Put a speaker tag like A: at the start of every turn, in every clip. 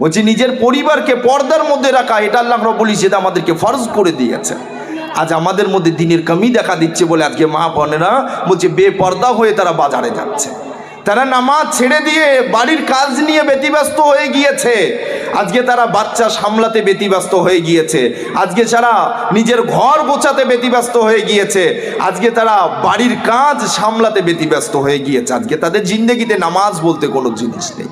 A: বলছি, নিজের পরিবারকে পর্দার মধ্যে রাখা, এটা আল্লাহ রব্বুল ইসেদ আমাদেরকে ফরজ করে দিয়েছে। আজ আমাদের মধ্যে দিনের কমি দেখা দিচ্ছে বলে আজকে মা বোনেরা বলছে, বেপর্দা হয়ে তারা বাজারে যাচ্ছে। তারা নামাজ ছেড়ে দিয়ে বাড়ির কাজ নিয়ে ব্যতিব্যস্ত হয়ে গিয়েছে। আজকে তারা বাচ্চা সামলাতে ব্যতিব্যস্ত হয়ে গিয়েছে। আজকে তারা নিজের ঘর গোছাতে ব্যতিব্যস্ত হয়ে গিয়েছে, আজকে তারা বাড়ির কাজ সামলাতে ব্যতিব্যস্ত হয়ে গিয়েছে। আজকে তাদের জিন্দগিতে নামাজ বলতে কোনো জিনিস নেই।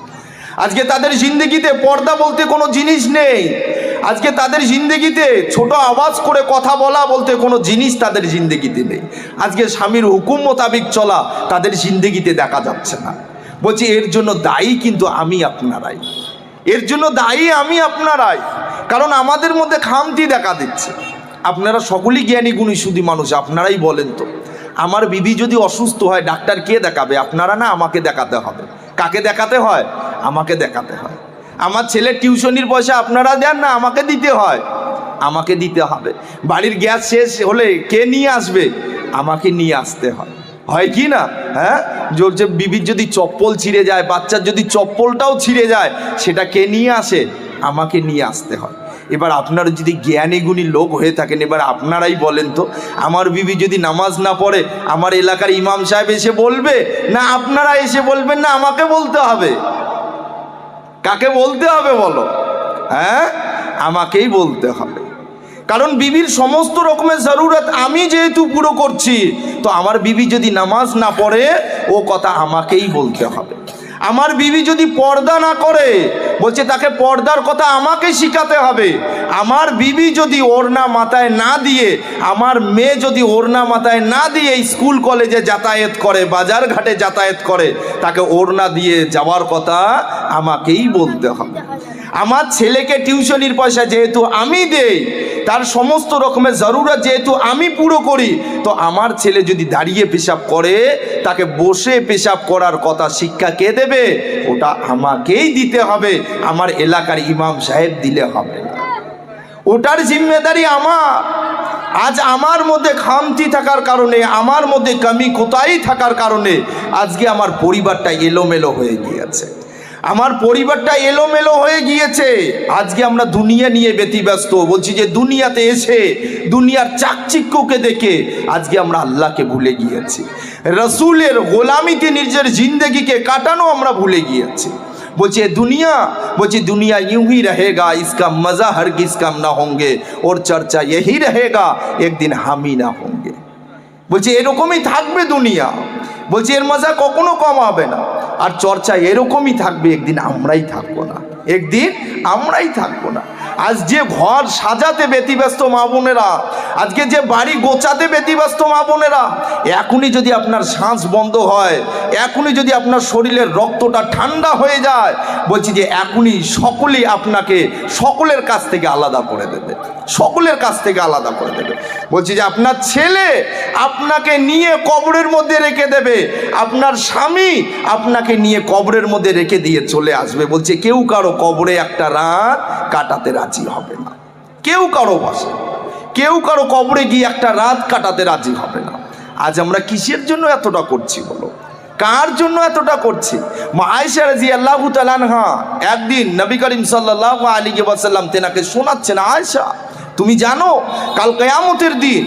A: আজকে তাদের জিন্দগিতে পর্দা বলতে কোনো জিনিস নেই। আজকে তাদের জিন্দগিতে ছোট আওয়াজ করে কথা বলা বলতে কোনো জিনিস তাদের জিন্দগিতে নেই। আজকে স্বামীর হুকুম মোতাবিক চলা তাদের জিন্দগিতে দেখা যাচ্ছে না। বলছি, এর জন্য দায়ী কিন্তু আমি আপনারাই। এর জন্য দায়ী আমি আপনারাই। কারণ আমাদের মধ্যে খামতি দেখা দিচ্ছে। আপনারা সকলেই জ্ঞানী গুণী শুধু মানুষ, আপনারাই বলেন তো। আমার বিবি যদি অসুস্থ হয়, ডাক্তার কে দেখাবে? আপনারা না আমাকে দেখাতে হবে। কাকে দেখাতে হয়? আমাকে দেখাতে হয়। আমার ছেলে টিউশনির পয়সা আপনারা দেন না, আমাকে দিতে হয়। আমাকে দিতে হবে। বাড়ির গ্যাস শেষ হলে কে নিয়ে আসবে? আমাকে নিয়ে আসতে হয়। হয় কি না? হ্যাঁ? যে বিবির যদি চপ্পল ছিঁড়ে যায়, বাচ্চার যদি চপ্পলটাও ছিঁড়ে যায়, সেটা কে নিয়ে আসে? আমাকে নিয়ে আসতে হয়। এবার আপনারা যদি জ্ঞানী গুণী লোক হয়ে থাকেন, এবার আপনারাই বলেন তো, আমার বিবি যদি নামাজ না পড়ে, আমার এলাকার ইমাম সাহেব এসে বলবে? না, আপনারা এসে বলবেন না, আমাকে বলতে হবে। কাকে বলতে হবে বলো? হ্যাঁ? আমাকেই বলতে হবে। কারণ বিবির সমস্ত রকমের জরুরত আমি যেহেতু পুরো করছি, তো আমার বিবি যদি নামাজ না পড়ে, ও কথা আমাকেই বলতে হবে। আমার বিবি যদি পর্দা না করে, বলছে তাকে পর্দার কথা আমাকে শিখাতে হবে। আমার বিবি যদি ওড়না মাথায় না দিয়ে, আমার মেয়ে যদি ওড়না মাথায় না দিয়ে স্কুল, কলেজে যাতায়াত করে, বাজার ঘাটে যাতায়াত করে, তাকে ওড়না দিয়ে যাওয়ার কথা আমাকেই বলতে হবে। আমার ছেলেকে টিউশনির পয়সা যেহেতু আমি দেই, তার সমস্ত রকমের জরুরত যেহেতু আমি পুরো করি, তো আমার ছেলে যদি দাঁড়িয়ে পেশাব করে, তাকে বসে পেশাব করার কথা শিক্ষা কে দেবে? ওটা আমাকেই দিতে হবে, আমার এলাকার ইমাম সাহেব দিলে হবে না। ওটার জিম্মেদারি আমার। আজ আমার মধ্যে খামতি থাকার কারণে, আমার মধ্যে কমি কোথায় থাকার কারণে, আজকে আমার পরিবারটা এলোমেলো হয়ে গিয়েছে। আমার পরিবারটা এলোমেলো হয়ে গিয়েছে। আজকে আমরা দুনিয়া নিয়ে ব্যতিব্যস্ত। বলছি যে দুনিয়াতে এসে, দুনিয়ার চাকচিক্যকে দেখে আজকে আমরা আল্লাহকে ভুলে গিয়েছি। রসুলের গোলামিতে নিজের জিন্দগিকে কাটানো আমরা ভুলে গিয়েছি। বলছে দুনিয়া? বলছি, দুনিয়া ইউঁই রহেগা, ইসকা মজা হর কিস কাম না হোঙ্গে, ওর চর্চা এই রহেগা, একদিন হামি না হোঙ্গে। বলছে, এরকমই থাকবে দুনিয়া। বলছি, এর মজা কখনো কম হবে না। আর চর্চা এরকমই থাকবে, একদিন আমরাই থাকব না। একদিন আমরাই থাকব না। আজ যে ঘর সাজাতে ব্যতিব্যস্ত মা বোনেরা, আজকে যে বাড়ি গোচাতে ব্যতিব্যস্ত মা বোনেরা, এখনই যদি আপনার শ্বাস বন্ধ হয়, এখনই যদি আপনার শরীরের রক্তটা ঠান্ডা হয়ে যায়, বলছি যে এখনই সকলেই আপনাকে সকলের কাছ থেকে আলাদা করে দেবে। সকলের কাছ থেকে আলাদা করে দেবে। বলছি যে আপনার ছেলে আপনাকে নিয়ে কবরের মধ্যে রেখে দেবে। আপনার স্বামী আপনাকে নিয়ে কবরের মধ্যে রেখে দিয়ে চলে আসবে। বলছে, কেউ কারও কবরে একটা রাত কাটাতে রাজি হবে না। কেউ কারও বাসে কেউ কারও কবরে গিয়ে একটা রাত কাটাতে রাজি হবে না। আজ আমরা কিসের জন্য এতটা করছি বলো? কার জন্য এতটা করছি? মা আয়েশা রাজি আল্লাহ তালানহা একদিন নবী করিম সাল্লাহ আলী ওয়াসাল্লাম তেনাকে শোনাচ্ছেন, আয়েশা তুমি জানো, কাল কেয়ামতের দিন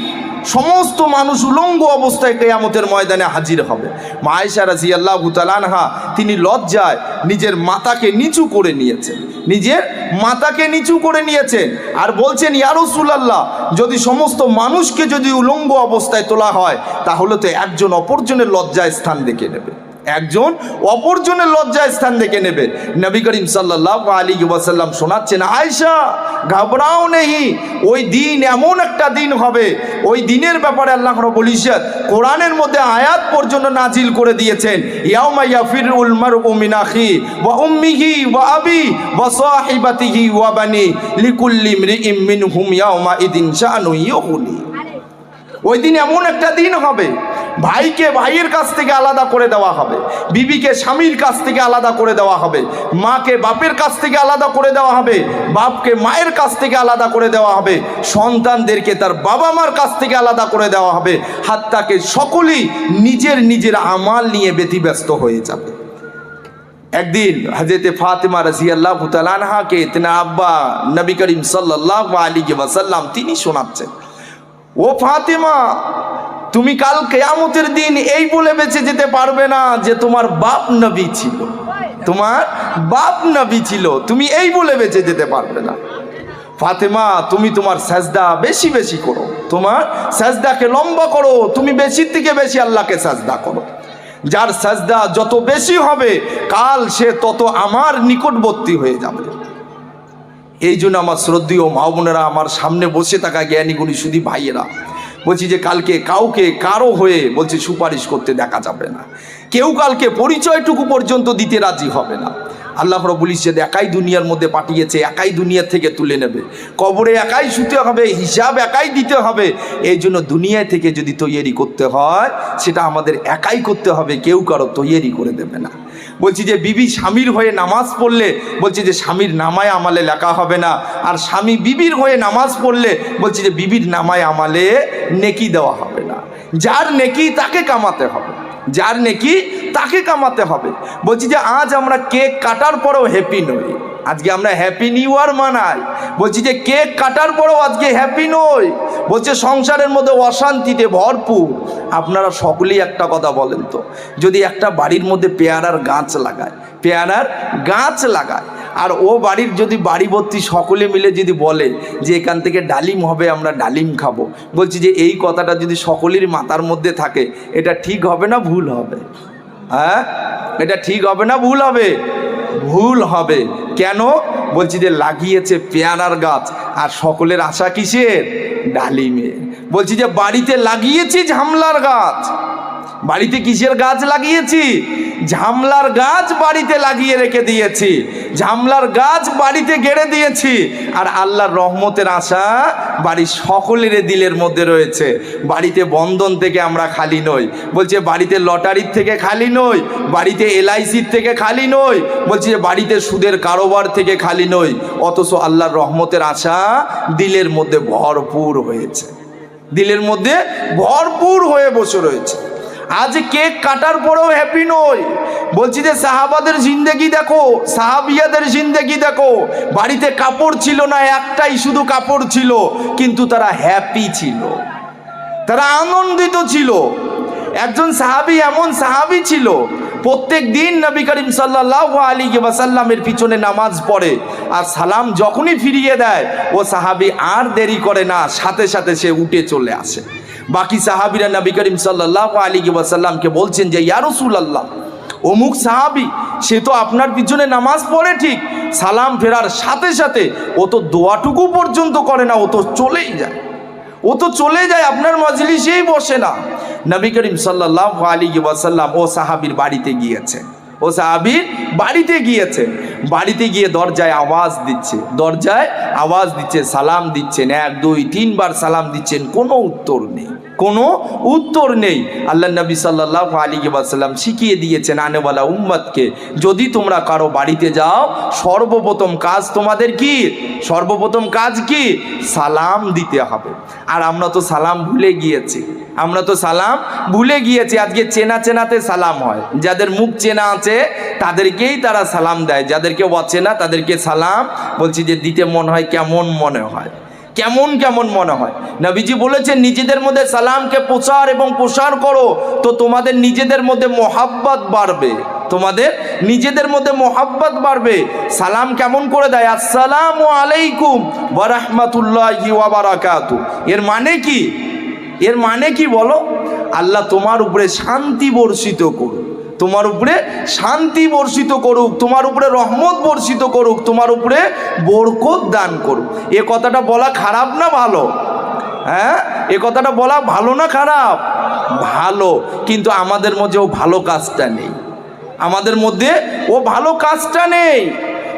A: সমস্ত মানুষ উলঙ্গ অবস্থায় কেয়ামতের ময়দানে হাজির হবে। মা আয়েশা রাজি আল্লাহ তালানহা তিনি লজ্জায় নিজের মাতাকে নিচু করে নিয়েছেন। নিজের মাতাকে নিচু করে নিয়েছেন আর বলছেন ইয়ারসুলাল্লাহ যদি সমস্ত মানুষকে যদি উলঙ্গ অবস্থায় তোলা হয়, তাহলে তো একজন অপরজনের লজ্জায় স্থান দেখে নেবে একজন অপরজনের লজ্জায় স্থান দেখে নেবে। নবী করিম সাল্লাহ আলী ওয়াসাল্লাম শোনাচ্ছেন আয়সা ঘাবড়াও নেই ওই দিন এমন একটা দিন হবে ওই দিনের ব্যাপারে আল্লাহ ইজ্জত কোরআনের মধ্যে আয়াত পর্যন্ত নাজিল করে দিয়েছেন ইয়াউমা আখি ওয়া উম্মিহি ওয়া আবি ওয়া সাহিবাতিহি ওয়া বানি লিকুল্লি ইমরিইম মিনহুম ইয়াউমা ইদিন শানু ওই দিন এমন একটা দিন হবে ভাইকে ভাইয়ের কাছ থেকে আলাদা করে দেওয়া হবে, বিবিকে স্বামীর কাছ থেকে আলাদা করে দেওয়া হবে, মাকে বাপের কাছ থেকে আলাদা করে দেওয়া হবে, বাপকে মায়ের কাছ থেকে আলাদা করে দেওয়া হবে, সন্তানদেরকে তার বাবা মার কাছ থেকে আলাদা করে দেওয়া হবে, হাত্তাকে সকলেই নিজের নিজের আমাল নিয়ে ব্যতিব্যস্ত হয়ে যাবে। একদিন হজরত ফাতেমা রাজি আল্লাহ তালানহাকে তেনা আব্বা নবী করিম সাল্লাহ আলী ওয়াসাল্লাম তিনি শোনাচ্ছেন, ও ফাতেমা তুমি কাল কেয়ামতের দিন এই বলে বেঁচে যেতে পারবে না যে তোমার বাপ নবী ছিল। তোমার বাপ নবী ছিল, তুমি এই বলে বেঁচে যেতে পারবে না। ফাতেমা, তুমি তোমার সাজদা বেশি বেশি করো। তোমার সাজদাকে লম্বা করো, তুমি বেশির থেকে বেশি আল্লাহকে সাজদা করো। যার সাজদা যত বেশি হবে, কাল সে তত আমার নিকটবর্তী হয়ে যাবে। এই জন্য আমার শ্রদ্ধীয় মা বোনেরা, আমার সামনে বসে থাকা জ্ঞানী গুণী শুধু ভাইয়েরা বলছি যে কালকে কাউকে, কারও হয়ে বলছি সুপারিশ করতে দেখা যাবে না। কেউ কালকে পরিচয়টুকু পর্যন্ত দিতে রাজি হবে না। আল্লাহ রবুল ইসেদ একাই দুনিয়ার মধ্যে পাঠিয়েছে, একাই দুনিয়া থেকে তুলে নেবে। কবরে একাই শুতে হবে, হিসাব একাই দিতে হবে। এই জন্য দুনিয়া থেকে যদি তৈরি করতে হয়, সেটা আমাদের একাই করতে হবে, কেউ কারও তৈরি করে দেবে না। বলছি যে, বিবি স্বামীর হয়ে নামাজ পড়লে, বলছি যে, স্বামীর নামায় আমালে লেখা হবে না। আর স্বামী বিবির হয়ে নামাজ পড়লে, বলছি যে, বিবির নামায় আমালে নেকি দেওয়া হবে না। যার নেকি তাকে কামাতে হবে। যার নেকি তাকে কামাতে হবে। বলছি যে, আজ আমরা কেক কাটার পরেও হ্যাপি নই। আজকে আমরা হ্যাপি নিউ ইয়ার মানাই। বলছি যে কেক কাটার পরেও আজকে হ্যাপি নই। বলছে সংসারের মধ্যে অশান্তিতে ভরপুর। আপনারা সকলেই একটা কথা বলেন তো। যদি একটা বাড়ির মধ্যে পেয়ারার গাছ লাগায়, পেয়ারার গাছ লাগায়, আর ও বাড়ির যদি বাড়ি ভর্তি সকলে মিলে যদি বলে যে এখান থেকে ডালিম হবে, আমরা ডালিম খাব। বলছি যে এই কথাটা যদি সকলের মাথার মধ্যে থাকে, এটা ঠিক হবে না ভুল হবে? হ্যাঁ? এটা ঠিক হবে না ভুল হবে? ভুল হবে। কেন? বলছি যে লাগিয়েছে পেয়ারার গাছ। আর সকলের আশা কিসের? ডালিমে। বলছি যে বাড়িতে লাগিয়েছি ঝামলার গাছ। বাড়িতে কিসের গাছ লাগিয়েছি? ঝামলার গাছ বাড়িতে লাগিয়ে রেখে দিয়েছি। ঝামলার গাছ বাড়িতে গেড়ে দিয়েছি। আর আল্লাহর রহমতের আশা বাড়ির সকলের দিলের মধ্যে রয়েছে। বাড়িতে বন্ধন থেকে আমরা খালি নই। বলছে, বাড়িতে লটারির থেকে খালি নই, বাড়িতে এলআইসির থেকে খালি নই, বলছে, বাড়িতে সুদের কারোবার থেকে খালি নই। অথচ আল্লাহর রহমতের আশা দিলের মধ্যে ভরপুর হয়েছে। দিলের মধ্যে ভরপুর হয়ে বসে রয়েছে। আজ কেক কাটার পরেও হ্যাপি নই। বলছি যে সাহাবাদের জিন্দেগি দেখো, সাহাবিয়াদের জিন্দেগি দেখো। বাড়িতে কাপড় ছিল না, একটাই শুধু কাপড় ছিল, কিন্তু তারা হ্যাপি ছিল। তারা আনন্দিত ছিল। একজন সাহাবি এমন সাহাবি ছিল, প্রত্যেক দিন নবী করিম সাল্লাহ আলী ওয়াসাল্লামের পিছনে নামাজ পড়ে আর সালাম যখনই ফিরিয়ে দেয়, ও সাহাবি আর দেরি করে না, সাথে সাথে সে উঠে চলে আসে। বাকি সাহাবিরা নবী করিম সাল্লাহ আলী ওয়াসাল্লামকে বলছেন যে ইয়ারসুল আল্লাহ অমুক সাহাবি, সে তো আপনার পিছনে নামাজ পড়ে ঠিক, সালাম ফেরার সাথে সাথে ও তো দোয়াটুকু পর্যন্ত করে না, ও তো চলেই যায়। ও তো চলে যায়, আপনার মজলিসেই বসে না। নবী করিম সাল্লাহ আলী ওয়াসাল্লাম ও সাহাবির বাড়িতে গিয়েছে ও সাহাবি বাড়িতে গিয়েছে। বাড়িতে গিয়ে দরজায় আওয়াজ দিচ্ছে। দরজায় আওয়াজ দিচ্ছে, সালাম দিচ্ছেন। এক, দুই, তিনবার সালাম দিচ্ছেন, কোনো উত্তর নেই। কোনো উত্তর নেই। আল্লাহ নবী সাল্লাহ আলী ওয়াসাল্লাম শিখিয়ে দিয়েছেন, আনেওয়ালা উম্মতকে, যদি তোমরা কারও বাড়িতে যাও, সর্বপ্রথম কাজ তোমাদের কি? সর্বপ্রথম কাজ কি? সালাম দিতে হবে। আর আমরা তো সালাম ভুলে গিয়েছি। আমরা তো সালাম ভুলে গিয়েছি, আজকে চেনা চেনাতে সালাম হয়। যাদের মুখ চেনা আছে, তাদেরকেই তারা সালাম দেয়। যাদেরকে অচেনা, তাদেরকে সালাম। বলছি যে দিতে মন হয়, কেমন মনে হয়? কেমন কেমন মনে হয়? নবীজি বলেছেন, নিজেদের মধ্যে সালামকে প্রচার এবং প্রসার করো, তো তোমাদের নিজেদের মধ্যে মোহাব্বত বাড়বে। তোমাদের নিজেদের মধ্যে মোহাব্বত বাড়বে। সালাম কেমন করে দেয়? আসসালাম আলাইকুম ওয়ারহমাতুল্লাহি ওয়াবারাকাতু এর মানে কি? এর মানে কি বলো? আল্লাহ তোমার উপরে শান্তি বর্ষিত করুক। তোমার উপরে শান্তি বর্ষিত করুক, তোমার উপরে রহমত বর্ষিত করুক, তোমার উপরে বরকত দান করুক। এ কথাটা বলা খারাপ না ভালো? হ্যাঁ? এ কথাটা বলা ভালো না খারাপ? ভালো। কিন্তু আমাদের মধ্যে ও ভালো কাজটা নেই। আমাদের মধ্যে ও ভালো কাজটা নেই।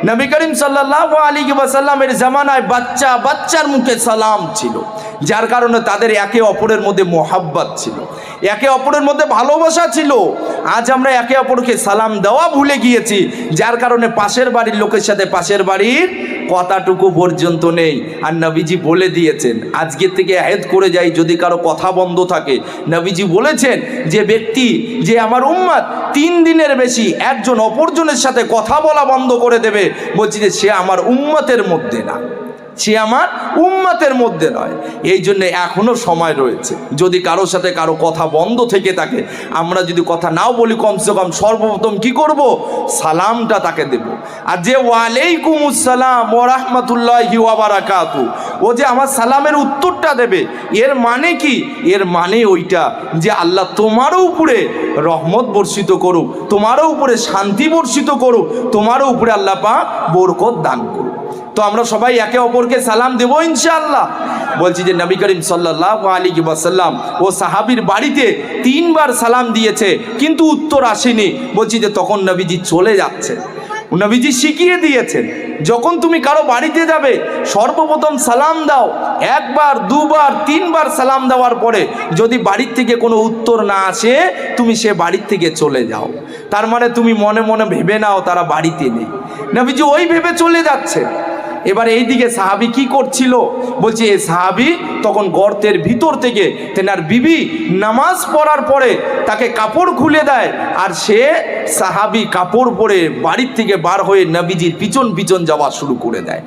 A: নবী করিম সাল্লাহ আলী ওয়াসাল্লামের জামানায় বাচ্চা, বাচ্চার মুখে সালাম ছিল। যার কারণে তাদের একে অপরের মধ্যে মোহাব্বত ছিল। একে অপরের মধ্যে ভালোবাসা ছিল। আজ আমরা একে অপরকে সালাম দেওয়া ভুলে গিয়েছি। যার কারণে পাশের বাড়ির লোকের সাথে পাশের বাড়ির কথাটুকু পর্যন্ত নেই। আর নবীজি বলে দিয়েছেন, আজকে থেকে আহেদ করে যাই যদি কারও কথা বন্ধ থাকে। নবীজি বলেছেন যে ব্যক্তি, যে আমার উম্মাদ তিন দিনের বেশি একজন অপরজনের সাথে কথা বলা বন্ধ করে দেবে। বলছি যে সে আমার উম্মতের মধ্যে না। সে আমার উম্মাতের মধ্যে নয়। এই জন্য এখনও সময় রয়েছে। যদি কারোর সাথে কারও কথা বন্ধ থেকে থাকে, আমরা যদি কথা নাও বলি কমসে কম সর্বপ্রথম কি করব? সালামটা তাকে দেব। আর যে ওয়ালাইকুম আসসালাম ও রহমতুল্লাহি বারাকাতু ও যে আমার সালামের উত্তরটা দেবে, এর মানে কি? এর মানে ওইটা যে আল্লাহ তোমারও উপরে রহমত বর্ষিত করুক, তোমারও উপরে শান্তি বর্ষিত করুক, তোমারও উপরে আল্লাহ পা বরকত দান করুক। তো আমরা সবাই একে অপরকে সালাম দেবো ইনশাআল্লাহ। বলছি যে নবী করিম সাল্লাহ আলী ওয়াসাল্লাম ও সাহাবির বাড়িতে তিনবার সালাম দিয়েছে, কিন্তু উত্তর আসেনি। বলছি যে তখন নবীজি চলে যাচ্ছে নবীজি শিখিয়ে দিয়েছেন, যখন তুমি কারও বাড়িতে যাবে, সর্বপ্রথম সালাম দাও। একবার, দুবার, তিনবার সালাম দেওয়ার পরে যদি বাড়ির থেকে কোনো উত্তর না আসে, তুমি সে বাড়ির থেকে চলে যাও। তার মানে তুমি মনে মনে ভেবে নাও তারা বাড়িতে নেই। নবীজি ওই ভেবে চলে যাচ্ছে এবার এই দিকে সাহাবি কি করছিল? বলছে এই সাহাবি তখন গর্তের ভিতর থেকে তেনার বিবি নামাজ পড়ার পরে তাকে কাপড় খুলে দেয় আর সে সাহাবি কাপড় পরে বাড়ির থেকে বার হয়ে নবীজির পিছন পিছন যাওয়া শুরু করে দেয়।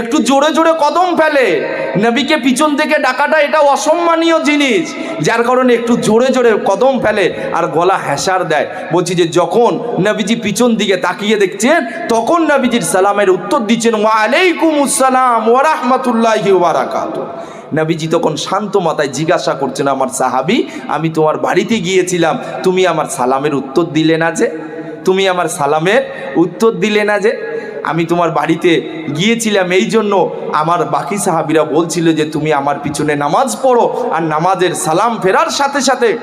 A: একটু জোরে জোরে কদম ফেলে। নবীকে পিছন থেকে ডাকাটা এটা অসম্মানীয় জিনিস। যার কারণে একটু জোরে জোরে কদম ফেলে আর গলা হ্যাসার দেয়। বলছি যে যখন নবীজি পিছন দিকে তাকিয়ে দেখছেন, তখন নবীজির সালামের উত্তর দিচ্ছেন, ওয়ালাইকুম আসসালাম ওরহমতুল্লাহি ওবারাকাত নবীজি তখন শান্ত মাথায় জিজ্ঞাসা করছেন, আমার সাহাবি, আমি তোমার বাড়িতে গিয়েছিলাম, তুমি আমার সালামের উত্তর দিলে না যে? তুমি আমার সালামের উত্তর দিলে না যে? আমি তোমার বাড়িতে গিয়েছিলাম, এই জন্য আমার বাকি সাহাবিরা বলছিল যে তুমি আমার পিছনে নামাজ পড়ো আর নামাজের সালাম ফেরার সাথে সাথে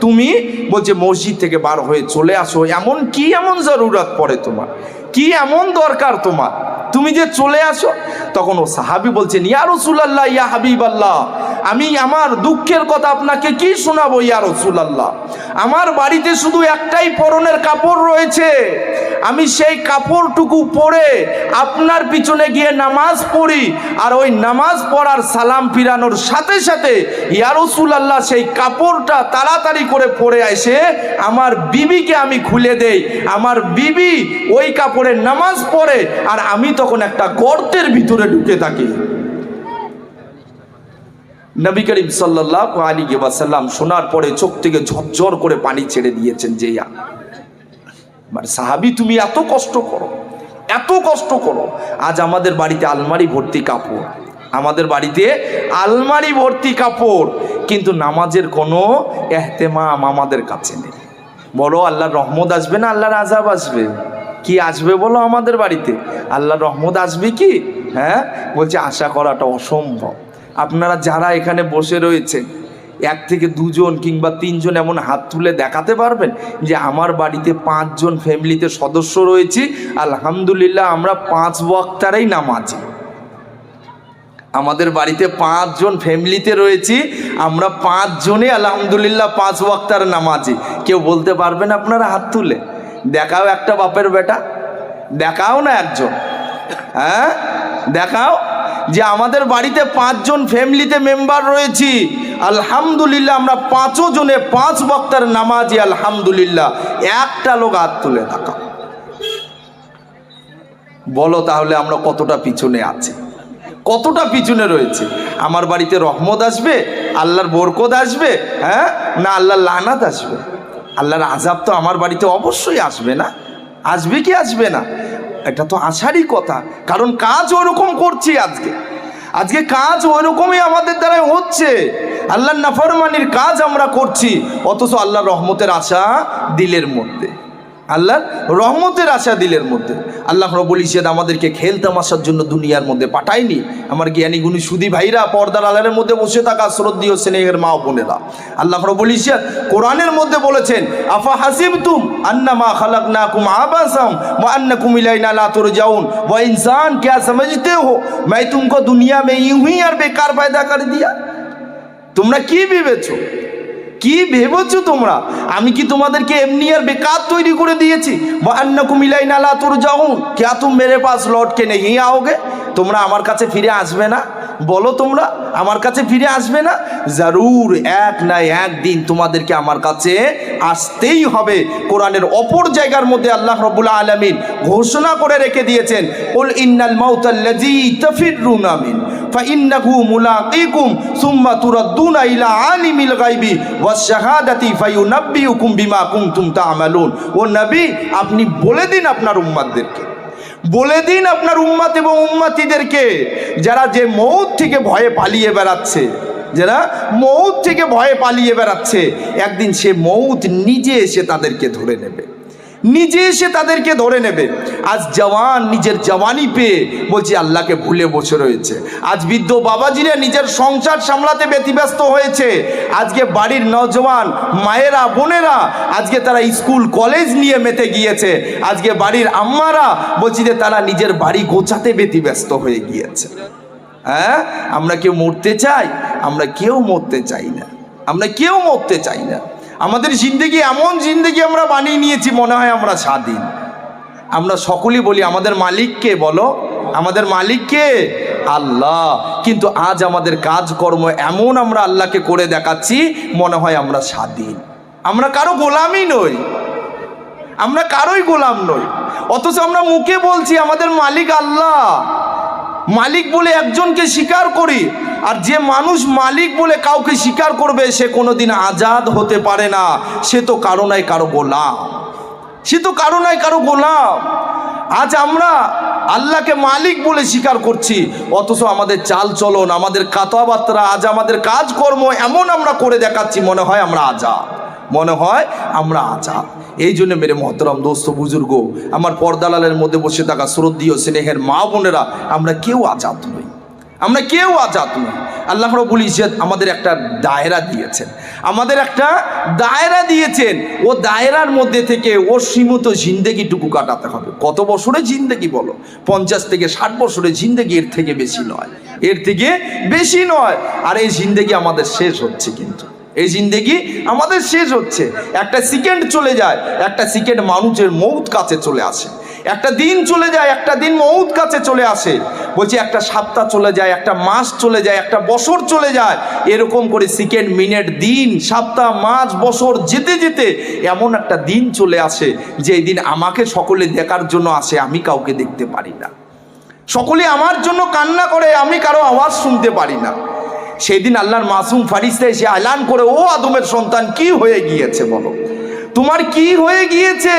A: তুমি বলছে মসজিদ থেকে বার হয়ে চলে আসো। এমন কি এমন জরুরত পড়ে তোমার? কি এমন দরকার তোমার? তুমি যে চলে আসো? তখন ও সাহাবি বলছেন, ইয়া রসুলাল্লাহ, ইয়া হাবিব আল্লাহ আমি আমার দুঃখের কথা আপনাকে কি শোনাবো ইয়া রসুলাল্লাহ? আমার বাড়িতে শুধু একটাই পরনের কাপড় রয়েছে। আমি সেই কাপড়টুকু পরে আপনার পিছনে গিয়ে নামাজ পড়ি আর ওই নামাজ পড়ার সালাম ফিরানোর সাথে সাথে ইয়া আল্লাহ সেই কাপড়টা তাড়াতাড়ি করে পরে এসে আমার বিবিকে আমি খুলে দেই। আমার বিবি ওই কাপড়ে নামাজ পড়ে আর আমি তখন একটা গর্তের ভিতরে ঢুকে থাকি। নবী করিম সাল্লাহ আলী ওয়াসাল্লাম শোনার পরে চোখ থেকে ঝরঝর করে পানি ছেড়ে দিয়েছেন যে মানে সাহাবি তুমি এত কষ্ট করো, এত কষ্ট করো। আজ আমাদের বাড়িতে আলমারি ভর্তি কাপড়, আমাদের বাড়িতে আলমারি ভর্তি কাপড়, কিন্তু নামাজের কোনো এহতেমাম আমাদের কাছে নেই। বলো, আল্লাহর রহমত আসবে না আল্লাহর আজাব আসবে? কি আসবে বলো আমাদের বাড়িতে? আল্লাহর রহমত আসবে কি? হ্যাঁ? বলছে, আশা করাটা অসম্ভব। আপনারা যারা এখানে বসে রয়েছে, এক থেকে দুজন কিংবা তিনজন এমন হাত তুলে দেখাতে পারবেন যে আমার বাড়িতে পাঁচজন ফ্যামিলিতে সদস্য রয়েছি। আলহামদুলিল্লাহ, আমরা পাঁচ বক্তারাই নামাজি। আমাদের বাড়িতে পাঁচজন ফ্যামিলিতে রয়েছি, আমরা পাঁচজনে আলহামদুলিল্লাহ পাঁচ ওয়াক্তার নামাজি। কেউ বলতে পারবেন আপনারা হাত তুলে, দেখাও একটা বাপের বেটা, দেখাও না একজন হ্যাঁ দেখাও। যে আমাদের বাড়িতে পাঁচজন ফ্যামিলিতে মেম্বার রয়েছি। আলহামদুলিল্লাহ আমরা পাঁচও জনে পাঁচ বক্তার নামাজি আলহামদুলিল্লাহ। একটা লোক হাত তুলে থাকা বলো তাহলে আমরা কতটা পিছনে আছি? কতটা পিছনে রয়েছে? আমার বাড়িতে রহমত আসবে, আল্লাহর বরকত আসবে হ্যাঁ? না আল্লাহর লানাত আসবে। আল্লাহর আজাব তো আমার বাড়িতে অবশ্যই আসবে না। আসবে কি আসবে না? এটা তো আসারই কথা। কারণ কাজ ওরকম করছি আজকে। আজকে কাজ ওরকমই আমাদের দ্বারা হচ্ছে। আল্লাহর নাফরমানির কাজ আমরা করছি। অথচ আল্লাহ রহমতের আশা দিলের মধ্যে। আল্লাহর রহমতের আশা দিলের মধ্যে। আল্লাহ রবুল ইসিয়াদ আমাদেরকে খেল তামাশার জন্য দুনিয়ার মধ্যে পাঠায়নি। আমার জ্ঞানী গুণী সুদী ভাইরা পর্দার আলারের মধ্যে বসে থাকা শ্রদ্ধি ও স্নেহের মা বোনেরা। আল্লাহ রবুল ইসিয়াদ কোরআনের মধ্যে বলেছেন, আফা হাসিম তুম আন্না মা খালাক না কুম আবাসম বা আন্না কুমিলাই না লাতর যাউন বা ইনসান ক্যা সমঝতে হো মাই তুমকো দুনিয়া মে ইউঁ আর বেকার পায়দা কর দিয়া। তোমরা কি ভেবেছো? কি ভেবেছো তোমরা আমি কি তোমাদেরকে এমনি আর বেকার তৈরি করে দিয়েছি বা আন্নাকুম ইলাইনা লা তুরজাউন क्या तुम मेरे पास लौट के नहीं आओगे তোমরা আমার কাছে ফিরে আসবে না? বলো তোমরা, আমার কাছে ফিরে আসবে না? জরুর, এক না একদিন তোমাদেরকে আমার কাছে আসতেই হবে। কোরআনের অপর জায়গার মধ্যে আল্লাহ রবুল্লা আলমিন ঘোষণা করে রেখে দিয়েছেন ওল ইন্নাল মাউতাল্লাজি মিন কুনতুম তা'মালুন ও নবী, আপনি বলে দিন আপনার উম্মাতদেরকে বলে দিন আপনার উম্মাত এবং উম্মাতিদেরকে, যারা যে মৌত থেকে ভয়ে পালিয়ে বেড়াচ্ছে, যারা মৌত থেকে ভয়ে পালিয়ে বেড়াচ্ছে, একদিন সে মৌত নিজে এসে তাদেরকে ধরে নেবে। নিজে এসে তাদেরকে ধরে নেবে। আজ জওয়ান নিজের জওয়ানি পেয়ে বলছি, আল্লাহকে ভুলে বসে রয়েছে। আজ বৃদ্ধ বাবাজিরা নিজের সংসার সামলাতে ব্যতিব্যস্ত হয়েছে। আজকে বাড়ির নজওয়ান, মায়েরা, বোনেরা, আজকে তারা স্কুল, কলেজ নিয়ে মেতে গিয়েছে। আজকে বাড়ির আম্মারা বলছি যে তারা নিজের বাড়ি গোছাতে ব্যতিব্যস্ত হয়ে গিয়েছে। হ্যাঁ? আমরা কেউ মরতে চাই? আমরা কেউ মরতে চাই না। আমরা কেউ মরতে চাই না। আমাদের জিন্দগি এমন জিন্দগি আমরা বানিয়ে নিয়েছি, মনে হয় আমরা স্বাধীন। আমরা সকলেই বলি, আমাদের মালিককে বলো, আমাদের মালিককে আল্লাহ। কিন্তু আজ আমাদের কাজকর্ম এমন আমরা আল্লাহকে করে দেখাচ্ছি, মনে হয় আমরা স্বাধীন। আমরা কারও গোলামই নই। আমরা কারোই গোলাম নই। অথচ আমরা মুখে বলছি, আমাদের মালিক আল্লাহ। মালিক বলে একজনকে স্বীকার করি আর যে মানুষ মালিক বলে কাউকে স্বীকার করবে, সে কোনোদিন আজাদ হতে পারে না। সে তো কারও নাই কারও গোলাম। সে তো কারও নাই কারও গোলাম। আজ আমরা আল্লাহকে মালিক বলে স্বীকার করছি, অথচ আমাদের চাল চলন, আমাদের কথাবার্তা আজ আমাদের কাজকর্ম এমন আমরা করে দেখাচ্ছি, মনে হয় আমরা আজাদ। মনে হয় আমরা আজাদ। এই জন্য মেরে মহতরম দোস্ত, বুজুর্গ, আমার পর্দালালের মধ্যে বসে থাকা শ্রদ্ধীয় স্নেহের মা বোনেরা, আমরা কেউ আজাদ নই। আমরা কেউ আজাদ নই। আল্লাহ রবুল ইজত আমাদের একটা দায়রা দিয়েছেন। আমাদের একটা দায়রা দিয়েছেন। ও দায়রার মধ্যে থেকে ও সীমিত জিন্দেগিটুকু কাটাতে হবে। কত বছরে জিন্দেগি বলো? পঞ্চাশ থেকে ষাট বছরে জিন্দেগি এর থেকে বেশি নয়। এর থেকে বেশি নয়। আর এই জিন্দেগি আমাদের শেষ হচ্ছে কিন্তু। এই জিন্দেগি আমাদের শেষ হচ্ছে। একটা সেকেন্ড চলে যায়। একটা সেকেন্ড মানুষের মৌত কাছে চলে আসে। একটা দিন চলে যায়, একটা দিন মৌত কাছে চলে আসে। বলছি, একটা সপ্তাহ চলে যায়, একটা মাস চলে যায়, একটা বছর চলে যায়। এরকম করে সেকেন্ড মিনিট দিন, সপ্তাহ, মাস, বছর যেতে যেতে এমন একটা দিন চলে আসে যে দিন আমাকে সকলে দেখার জন্য আসে, আমি কাউকে দেখতে পারি না। সকলে আমার জন্য কান্না করে, আমি কারও আওয়াজ শুনতে পারি না। সেদিন আল্লাহর মাসুম ফারিস্তা এসে আলান করে, ও আদমের সন্তান, কি হয়ে গিয়েছে বলো? তোমার কি হয়ে গিয়েছে?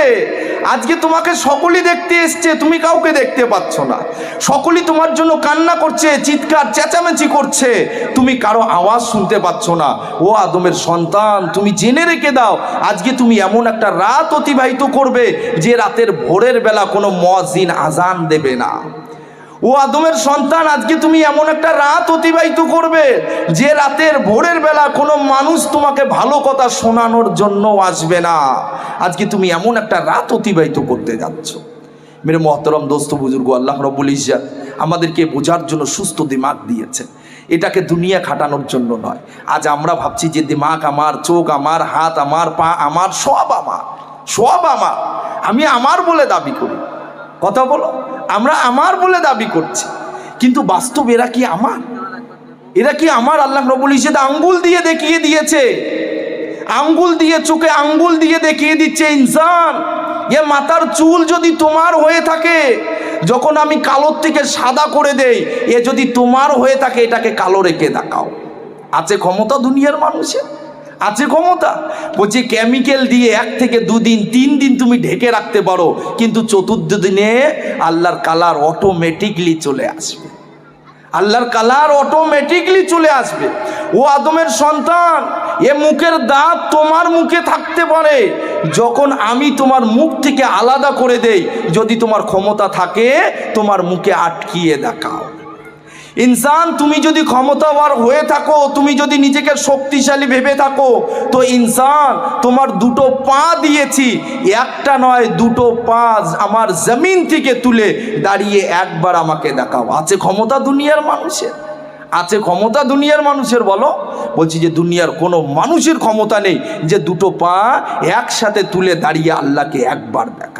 A: আজকে তোমাকে সকলেই দেখতে এসছে, তুমি কাউকে দেখতে পাচ্ছ না। সকলেই তোমার জন্য কান্না করছে, চিৎকার, চেঁচামেচি করছে। তুমি কারও আওয়াজ শুনতে পাচ্ছ না। ও আদমের সন্তান, তুমি জেনে রেখে দাও, আজকে তুমি এমন একটা রাত অতিবাহিত করবে যে রাতের ভোরের বেলা কোনো মজিন আজান দেবে না। ও আদমের সন্তান, আজকে তুমি এমন একটা রাত অতিবাহিত করবে যে রাতের ভোরের বেলা কোনো মানুষ তোমাকে ভালো কথা শোনানোর জন্য আসবে না। আজকে তুমি এমন একটা রাত অতিবাহিত করতে যাচ্ছ। মেরে মহতরম দোস্ত, বুজুর্গ, আল্লাহ রবুল ইজাত আমাদেরকে বোঝার জন্য সুস্থ দিমাগ দিয়েছেন। এটাকে দুনিয়া খাটানোর জন্য নয়। আজ আমরা ভাবছি যে দিমাগ আমার, চোখ আমার, হাত আমার, পা আমার, সব আমার সব আমার। আমি আমার বলে দাবি করি। কথা বলো। আমরা আমার বলে দাবি করছি। কিন্তু বাস্তব এরা কি আমার? এরা কি আমার? আল্লাহ রবুল ইসেদ আঙ্গুল দিয়ে দেখিয়ে দিয়েছে। আঙ্গুল দিয়ে, চোখে আঙ্গুল দিয়ে দেখিয়ে দিচ্ছে, ইনসান। এ মাথার চুল যদি তোমার হয়ে থাকে, যখন আমি কালোর থেকে সাদা করে দেই, এ যদি তোমার হয়ে থাকে, এটাকে কালো রেখে দেখাও। আছে ক্ষমতা দুনিয়ার মানুষের? আছে ক্ষমতা? বলছে কেমিক্যাল দিয়ে এক থেকে দুদিন, তিন দিন তুমি ঢেকে রাখতে পারো, কিন্তু চতুর্থ দিনে আল্লাহর কালার অটোমেটিকলি চলে আসবে। আল্লাহর কালার অটোমেটিকলি চলে আসবে। ও আদমের সন্তান, এ মুখের দাঁত তোমার মুখে থাকতে পারে। যখন আমি তোমার মুখ থেকে আলাদা করে দেই, যদি তোমার ক্ষমতা থাকে, তোমার মুখে আটকিয়ে দেখাও। ইনসান, তুমি যদি ক্ষমতাবার হয়ে থাকো, তুমি যদি নিজেকে শক্তিশালী ভেবে থাকো, তো ইনসান, তোমার দুটো পা দিয়েছি। একটা নয়, দুটো পা আমার জমিন থেকে তুলে দাঁড়িয়ে একবার আমাকে দেখাও। আছে ক্ষমতা দুনিয়ার মানুষের? আছে ক্ষমতা দুনিয়ার মানুষের বলো? বলছি যে দুনিয়ার কোনো মানুষের ক্ষমতা নেই যে দুটো পা একসাথে তুলে দাঁড়িয়ে আল্লাহকে একবার দেখায়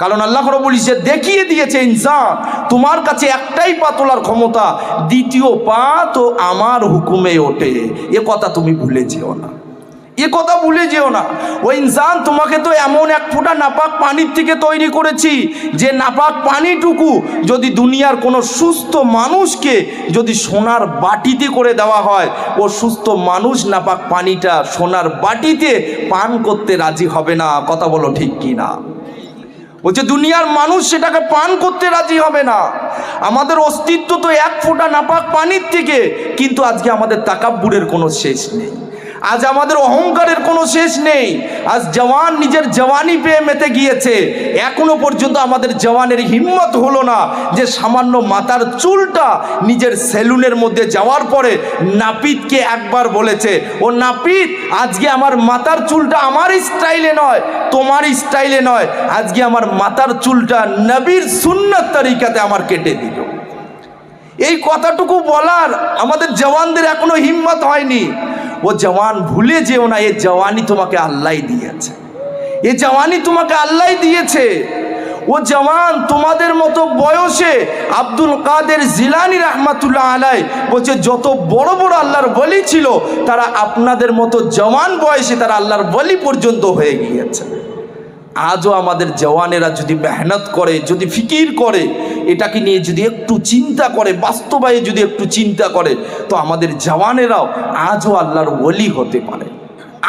A: কারণ আল্লাহ রবুল যে দেখিয়ে দিয়েছে, ইনসান, তোমার কাছে একটাই পা তোলার ক্ষমতা, দ্বিতীয় পা তো আমার হুকুমে ওঠে। এ কথা তুমি ভুলে যেও না। এ কথা ভুলে যেও না। ও ইনসান, তোমাকে তো এমন এক ফোঁটা নাপাক পানির থেকে তৈরি করেছি, যে নাপাক পানিটুকু যদি দুনিয়ার কোনো সুস্থ মানুষকে যদি সোনার বাটিতে করে দেওয়া হয়, ও সুস্থ মানুষ নাপাক পানিটা সোনার বাটিতে পান করতে রাজি হবে না। কথা বলো ঠিক কি না বলছে, দুনিয়ার মানুষ সেটাকে পান করতে রাজি হবে না। আমাদের অস্তিত্ব তো এক ফোঁটা নাপাক পানির থেকে, কিন্তু আজকে আমাদের তাকাব্বুরের কোনো শেষ নেই। আজ আমাদের অহংকারের কোনো শেষ নেই। আজ জওয়ান নিজের জওয়ানি পেয়ে মেতে গিয়েছে। এখনও পর্যন্ত আমাদের জওয়ানের হিম্মত হলো না যে সামান্য মাথার চুলটা নিজের সেলুনের মধ্যে যাওয়ার পরে নাপিতকে একবার বলেছে, ও নাপিত, আজকে আমার মাথার চুলটা আমার স্টাইলে নয়, তোমার স্টাইলে নয়। আজকে আমার মাথার চুলটা নবীর সুন্নত তরিকাতে আমার কেটে দিল। এই কথাটুকু বলার আমাদের জওয়ানদের এখনও হিম্মত হয়নি। ও জওয়ান ভুলে যেও না, এ জওয়ানি তোমাকে আল্লাহ দিয়েছে। এ জওয়ানি তোমাকে আল্লাহ দিয়েছে। ও জওয়ান তোমাদের মতো বয়সে আব্দুল কাদের জিলানি রহমাতুল্লাহ আলাই বলছে, যত বড় বড় আল্লাহর বলি ছিল, তারা আপনাদের মতো জওয়ান বয়সে তারা আল্লাহর বলি পর্যন্ত হয়ে গিয়েছে। আজও আমাদের জওয়ানেরা যদি মেহনত করে, যদি ফিকির করে এটাকে নিয়ে যদি একটু চিন্তা করে বাস্তবায়ে যদি একটু চিন্তা করে, তো আমাদের জওয়ানেরাও আজও আল্লাহর ওলি হতে পারে।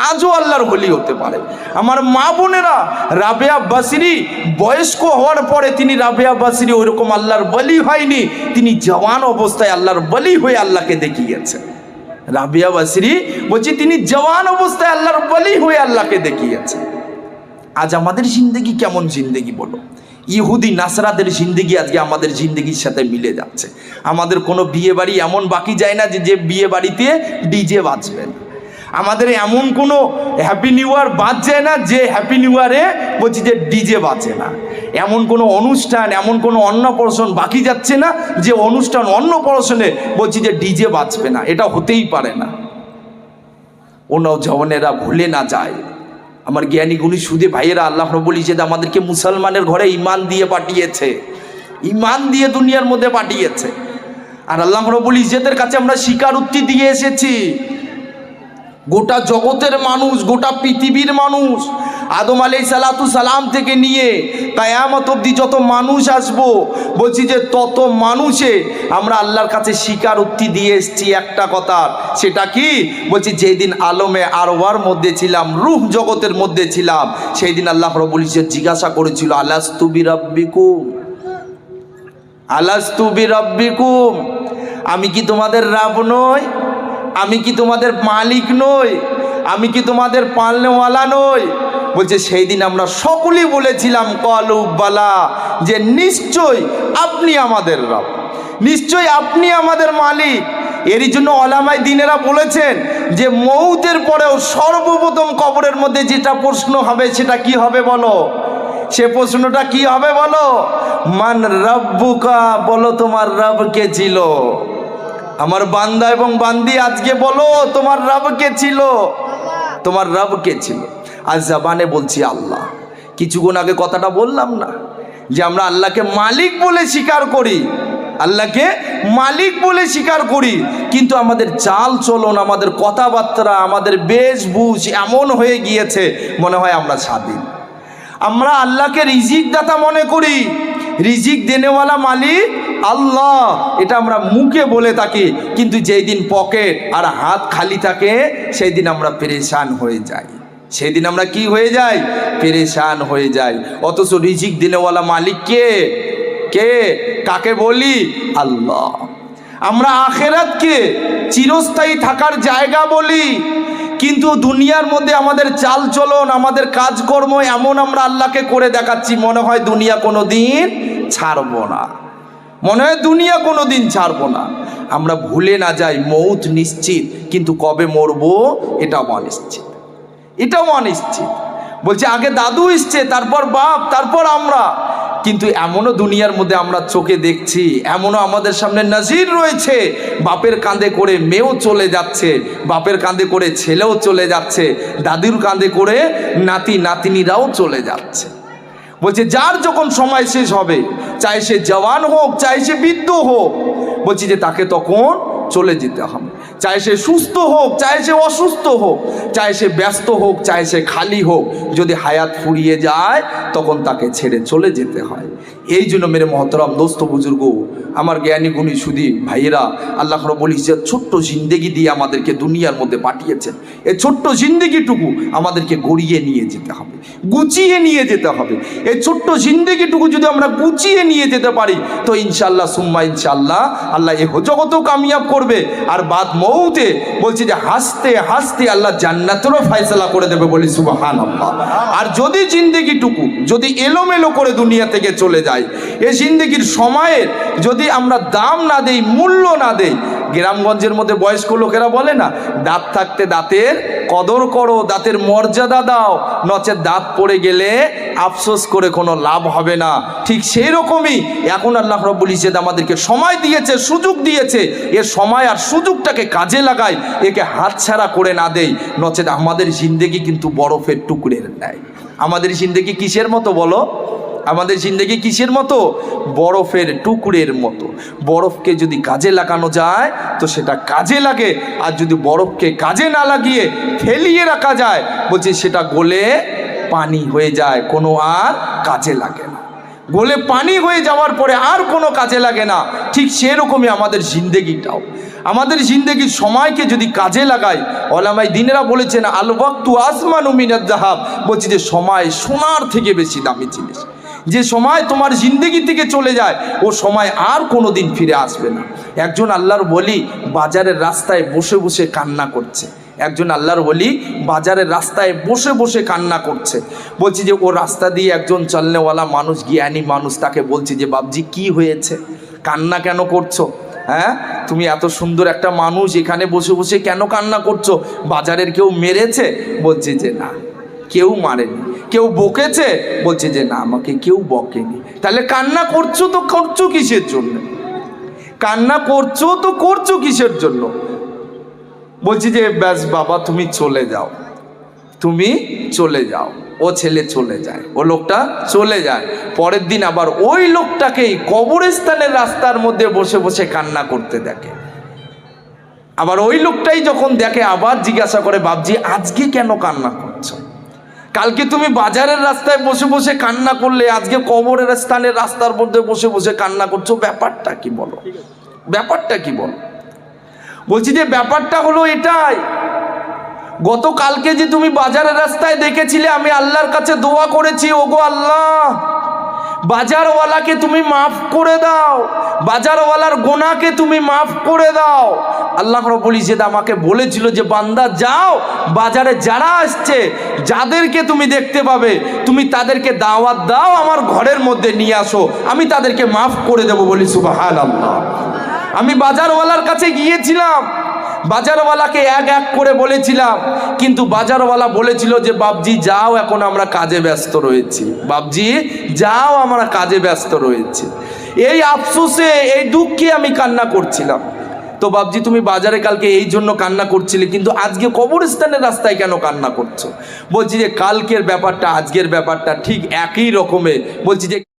A: আজও আল্লাহর ওলি হতে পারে। আমার মা বোনেরা রাবেয়া বাসিরি বয়স্ক হওয়ার পরে তিনি রাবেয়া বাসিরি ওইরকম আল্লাহর বলি হয়নি, তিনি জওয়ান অবস্থায় আল্লাহর বলি হয়ে আল্লাহকে দেখিয়েছেন। রাবিয়া বাসিরি বলছি, তিনি জওয়ান অবস্থায় আল্লাহর বলি হয়ে আল্লাহকে দেখিয়েছেন। আজ আমাদের জিন্দগি কেমন জিন্দগি বলো? ইহুদি নাসরাদের জিন্দগি আজকে আমাদের জিন্দগির সাথে মিলে যাচ্ছে। আমাদের কোনো বিয়ে বাড়ি এমন বাকি যায় না যে যে বিয়ে বাড়িতে ডিজে বাজবে না। আমাদের এমন কোনো হ্যাপি নিউ ইয়ার বাদ যায় না যে, হ্যাপি নিউ ইয়ারে বলছি যে ডিজে বাজে না। এমন কোনো অনুষ্ঠান, এমন কোনো অন্নপ্রাশন বাকি যাচ্ছে না যে, অনুষ্ঠান অন্নপ্রাশনে বলছি যে ডিজে বাজবে না। এটা হতেই পারে না। অন্য জওয়ানেরা ভুলে না যায়। আমার জ্ঞানীগুলি সুদে ভাইয়েরা আল্লাহ রবুল ইজেদ আমাদেরকে মুসলমানের ঘরে ইমান দিয়ে পাঠিয়েছে। ইমান দিয়ে দুনিয়ার মধ্যে পাঠিয়েছে। আর আল্লাহ রবুল ইজেদের কাছে আমরা স্বীকারোক্তি দিয়ে এসেছি। গোটা জগতের মানুষ, গোটা পৃথিবীর মানুষ আদম আলাই সালাতু সালাম থেকে নিয়ে কায়ামত অব্দি যত মানুষ আসব, বলছি যে তত মানুষে আমরা আল্লাহর কাছে স্বীকারোক্তি দিয়ে এসছি একটা কথা। সেটা কি? বলছি যেদিন আলমে আরওয়ার মধ্যে ছিলাম, রূহ জগতের মধ্যে ছিলাম সেই দিন আল্লাহ রবুল ইজ্জত জিজ্ঞাসা করেছিল আলাস্তুবি রব্বিকুম আলাস্তুবি রব্বিকুম আমি কি তোমাদের রাব নই? আমি কি তোমাদের মালিক নই? আমি কি তোমাদের পালনেওয়ালা নই? বলছে, সেই দিন আমরা সকলেই বলেছিলাম কলুবালা যে নিশ্চয় আপনি আমাদের রব নিশ্চয় আপনি আমাদের মালিক। এরই জন্য অলামাই দিনেরা বলেছেন যে, মৌতের পরেও সর্বপ্রথম কবরের মধ্যে যেটা প্রশ্ন হবে, সেটা কি হবে বলো? সে প্রশ্নটা কি হবে বলো? মান রব্বুকা বলো, তোমার রব কে ছিল? আমার বান্দা এবং বান্দি, আজকে বলো, তোমার রব কে ছিল? তোমার রব কে ছিল? আজ জাবানে বলছি আল্লাহ। কিছুক্ষণ আগে কথাটা বললাম না, যে আমরা আল্লাহকে মালিক বলে স্বীকার করি, আল্লাহকে মালিক বলে স্বীকার করি, কিন্তু আমাদের চাল চলন, আমাদের কথাবার্তা, আমাদের বেশভূষ এমন হয়ে গিয়েছে, মনে হয় আমরা স্বাধীন। আমরা আল্লাহকে রিজিক দাতা মনে করি, রিজিক দেনেওয়ালা মালিক আল্লাহ, এটা আমরা মুখে বলে থাকি, কিন্তু যেই দিন পকেট আর হাত খালি থাকে সেই দিন আমরা পেরেশান হয়ে যাই। সেই দিন আমরা কি হয়ে যাই? পেরেশান হয়ে যাই। অথচ রিজিক দিনেওয়ালা মালিক কে? কে? কাকে বলি? আল্লাহ। আমরা আখেরাতকে চিরস্থায়ী থাকার জায়গা বলি। কিন্তু দুনিয়ার মধ্যে আমাদের চাল চলন, আমাদের কাজকর্ম এমন আমরা আল্লাহকে করে দেখাচ্ছি, মনে হয় দুনিয়া কোনো দিন ছাড়বো না। মনে হয় দুনিয়া কোনো দিন ছাড়বো না। আমরা ভুলে না যাই, মৌত নিশ্চিত। কিন্তু কবে মরবো? এটাও অনিশ্চিত। এটাও অনিশ্চিত। বলছে, আগে দাদু এসছে, তারপর বাপ, তারপর আমরা। কিন্তু এমনও দুনিয়ার মধ্যে আমরা চোখে দেখছি, এমনও আমাদের সামনে নাজির রয়েছে, বাপের কাঁধে করে মেয়েও চলে যাচ্ছে, বাপের কাঁধে করে ছেলেও চলে যাচ্ছে, দাদির কাঁধে করে নাতি, নাতিনিরাও চলে যাচ্ছে। বলছে, যার যখন সময় শেষ হবে, চাই সে জওয়ান হোক, চাই সে বৃদ্ধ হোক, বলছি যে তাকে তখন চলে যেতে হবে। চাই সে সুস্থ হোক, চাই সে অসুস্থ হোক, চাই সে ব্যস্ত হোক, চাই সে খালি হোক। যদি হায়াত ফুরিয়ে যায়, তখন তাকে ছেড়ে চলে যেতে হয়। এই জন্য মেরে মহতরম, দোস্ত বুজুর্গ, আমার জ্ঞানী গুণী সুদী ভাইয়েরা, আল্লাহ বলিস যে ছোট্ট জিন্দেগি দিয়ে আমাদেরকে দুনিয়ার মধ্যে পাঠিয়েছেন। এই ছোট্ট জিন্দেগিটুকু আমাদেরকে গড়িয়ে নিয়ে যেতে হবে, গুছিয়ে নিয়ে যেতে হবে। এই ছোট্ট জিন্দেগিটুকু যদি আমরা গুছিয়ে নিয়ে যেতে পারি, তো ইনশাল্লাহ সুম্মা ইনশাল্লাহ আল্লাহ এ জগতেও কামিয়াব করবে আর বাদ মৌতে বলছি যে হাসতে হাসতে আল্লাহ জান্নাতেরও ফায়সলা করে দেবে বলি সুবাহান আল্লাহ আর যদি জিন্দেগিটুকু যদি এলোমেলো করে দুনিয়া থেকে চলে যায়, এ জিন্দেগির সময়ের যদি আমরা দাম না দেই, মূল্য না দেই, গ্রামগঞ্জের মধ্যে বয়স্ক লোকেরা বলে না, দাঁত থাকতে দাঁতের কদর করো, দাঁতের মর্যাদা দাও, নচে দাঁত পড়ে গেলে আফসোস করে কোনো লাভ হবে না। ঠিক সেই রকমই এখন আল্লাহ রব্বুল ইসেদ আমাদেরকে সময় দিয়েছে, সুযোগ দিয়েছে। এর সময় আর সুযোগটাকে কাজে লাগাই একে হাতছাড়া করে না দেই। নচেত আমাদের জিন্দেগি কিন্তু বরফের টুকরের নেয় আমাদের জিন্দেগি কিসের মতো বলো? আমাদের জিন্দগি কিসের মতো? বরফের টুকরের মতো। বরফকে যদি কাজে লাগানো যায়, তো সেটা কাজে লাগে। আর যদি বরফকে কাজে না লাগিয়ে ফেলিয়ে রাখা যায়, বলছি সেটা গলে পানি হয়ে যায়, কোনো আর কাজে লাগে না। গলে পানি হয়ে যাওয়ার পরে আর কোনো কাজে লাগে না। ঠিক সেরকমই আমাদের জিন্দেগিটাও। আমাদের জিন্দেগির সময়কে যদি কাজে লাগাই ওলামাই দিনেরা বলেছেন, আল ওয়াক্তু আসমানু জাহাব বলছি যে, সময় সোনার থেকে বেশি দামি জিনিস। যে সময় তোমার জিন্দেগি থেকে চলে যায়, ও সময় আর কোনো দিন ফিরে আসবে না। একজন আল্লাহর বলি বাজারের রাস্তায় বসে বসে কান্না করছে। একজন আল্লাহর বলি বাজারের রাস্তায় বসে বসে কান্না করছে। বলছি যে, ও রাস্তা দিয়ে একজন চলনেওয়ালা মানুষ, জ্ঞানী মানুষ, তাকে বলছি যে বাবজি কি হয়েছে? কান্না কেন করছ? হ্যাঁ? তুমি এত সুন্দর একটা মানুষ, এখানে বসে বসে কেন কান্না করছ? বাজারের কেউ মেরেছে? বলছে যে, না, কেউ মারেনি। কেউ বকেছে? বলছে যে, না, আমাকে কেউ বকেনি। তাহলে কান্না করছ তো করছ কিসের জন্য? কান্না করছ তো করছ কিসের জন্য? বলছি যে, ব্যাস, বাবা, তুমি চলে যাও। তুমি চলে যাও। ও ছেলে চলে যায়। ও লোকটা চলে যায়। পরের দিন আবার ওই লোকটাকেই কবরস্থানের রাস্তার মধ্যে বসে বসে কান্না করতে দেখে। আবার ওই লোকটাই যখন দেখে, আবার জিজ্ঞাসা করে বাবজি আজকে কেন কান্না করছ? কালকে তুমি বাজারের রাস্তায় বসে বসে কান্না করলে, আজকে কবরের স্থানের রাস্তার মধ্যে বসে বসে কান্না করছ, ব্যাপারটা কি বলো? ব্যাপারটা কি বলো? বলছি যে ব্যাপারটা হলো এটাই। গতকালকে যে তুমি বাজারের রাস্তায় দেখেছিলে, আমি আল্লাহর কাছে দোয়া করেছি, ওগো আল্লাহ, বাজারওয়ালাকে তুমি মাফ করে দাও, বাজারওয়ালার গোনাকে তুমি মাফ করে দাও। আল্লাহ রব্বুল ইজেদ আমাকে বলেছিল যে, বান্দা, যাও, বাজারে যারা আসছে, যাদেরকে তুমি দেখতে পাবে, তুমি তাদেরকে দাওয়াত দাও, আমার ঘরের মধ্যে নিয়ে আসো। আমি তাদেরকে মাফ করে দেবো বলি সুবাহান আল্লাহ আমি বাজারওয়ালার কাছে গিয়েছিলাম। বাজারওয়ালাকে এক এক করে বলেছিলাম। কিন্তু বাজারওয়ালা বলেছিল যে বাবজি যাও, এখন আমরা কাজে ব্যস্ত রয়েছি। বাবজি যাও, আমরা কাজে ব্যস্ত রয়েছি। এই আফসোসে, এই দুঃখে আমি কান্না করছিলাম। তো বাবজি তুমি বাজারে কালকে এই জন্য কান্না করছিলে, কিন্তু আজকে কবরস্থানের রাস্তায় কেন কান্না করছ? বলছি যে, কালকের ব্যাপারটা, আজকের ব্যাপারটা ঠিক একই রকমের বলছি যে